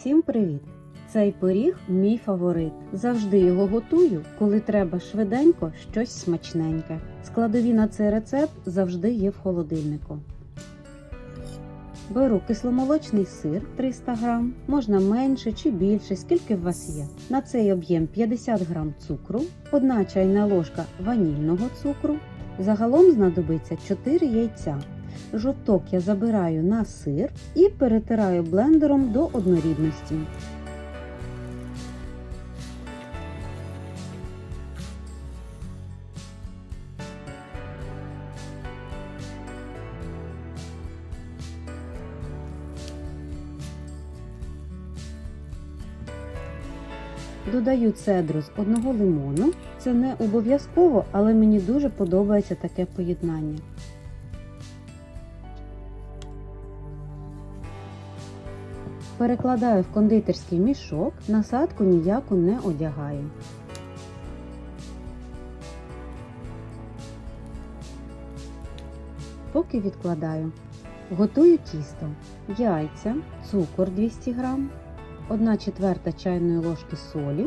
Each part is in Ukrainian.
Всім привіт! Цей пиріг мій фаворит. Завжди його готую, коли треба швиденько щось смачненьке. Складові на цей рецепт завжди є в холодильнику. Беру кисломолочний сир 300 г, можна менше чи більше, скільки в вас є. На цей об'єм 50 г цукру, 1 чайна ложка ванільного цукру. Загалом знадобиться 4 яйця. Жовток я забираю на сир і перетираю блендером до однорідності. Додаю цедру з одного лимону. Це не обов'язково, але мені дуже подобається таке поєднання. Перекладаю в кондитерський мішок, насадку ніяку не одягаю. Поки відкладаю. Готую тісто, яйця, цукор 200 г, 1 четверта чайної ложки солі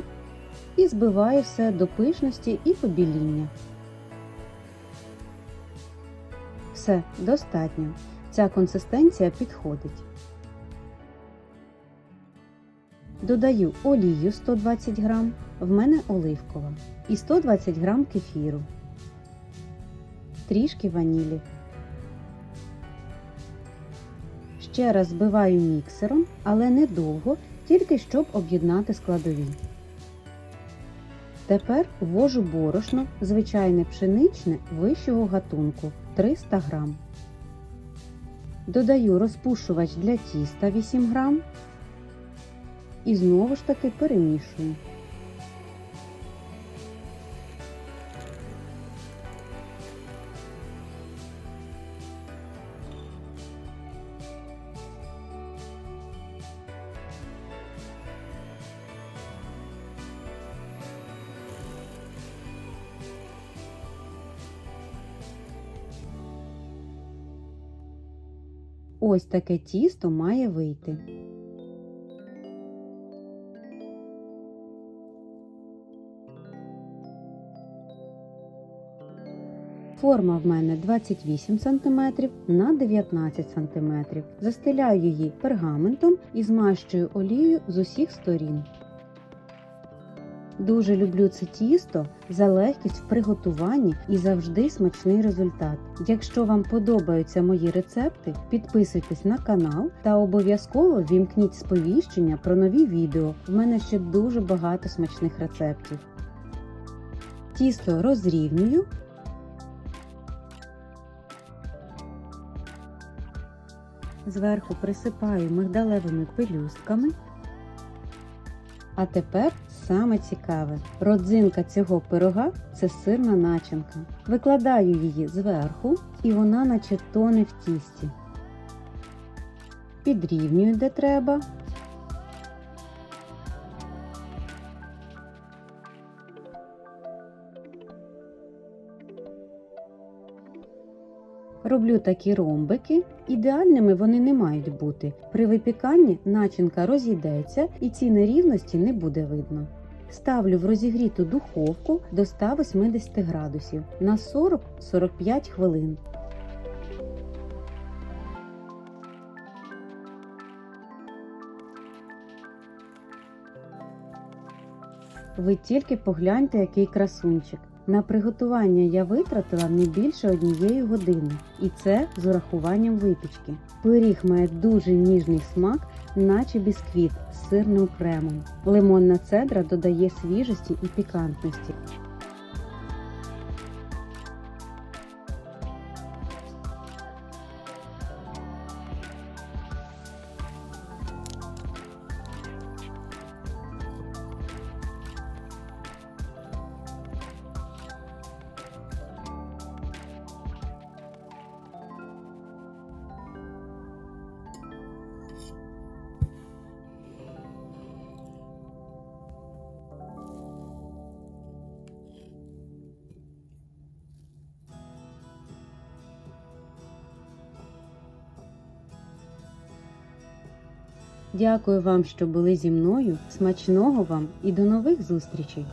і збиваю все до пишності і побіління. Все, достатньо. Ця консистенція підходить. Додаю олію 120 г, в мене оливкова, і 120 г кефіру, трішки ванілі. Ще раз збиваю міксером, але недовго, тільки щоб об'єднати складові. Тепер ввожу борошно, звичайне пшеничне вищого гатунку 300 г. Додаю розпушувач для тіста 8 г і знову ж таки перемішую. Ось таке тісто має вийти. Форма в мене 28 см на 19 см. Застеляю її пергаментом і змащую олією з усіх сторін. Дуже люблю це тісто за легкість в приготуванні і завжди смачний результат. Якщо вам подобаються мої рецепти, підписуйтесь на канал та обов'язково вімкніть сповіщення про нові відео. В мене ще дуже багато смачних рецептів. Тісто розрівнюю. Зверху присипаю мигдалевими пелюстками. А тепер саме цікаве. Родзинка цього пирога це сирна начинка. Викладаю її зверху і вона наче тоне в тісті. Підрівнюю де треба. Роблю такі ромбики. Ідеальними вони не мають бути. При випіканні начинка розійдеться і ці нерівності не буде видно. Ставлю в розігріту духовку до 180 градусів на 40-45 хвилин. Ви тільки погляньте, який красунчик. На приготування я витратила не більше однієї години, і це з урахуванням випічки. Пиріг має дуже ніжний смак, наче бісквіт з сирним кремом. Лимонна цедра додає свіжості і пікантності. Дякую вам, що були зі мною. Смачного вам і до нових зустрічей!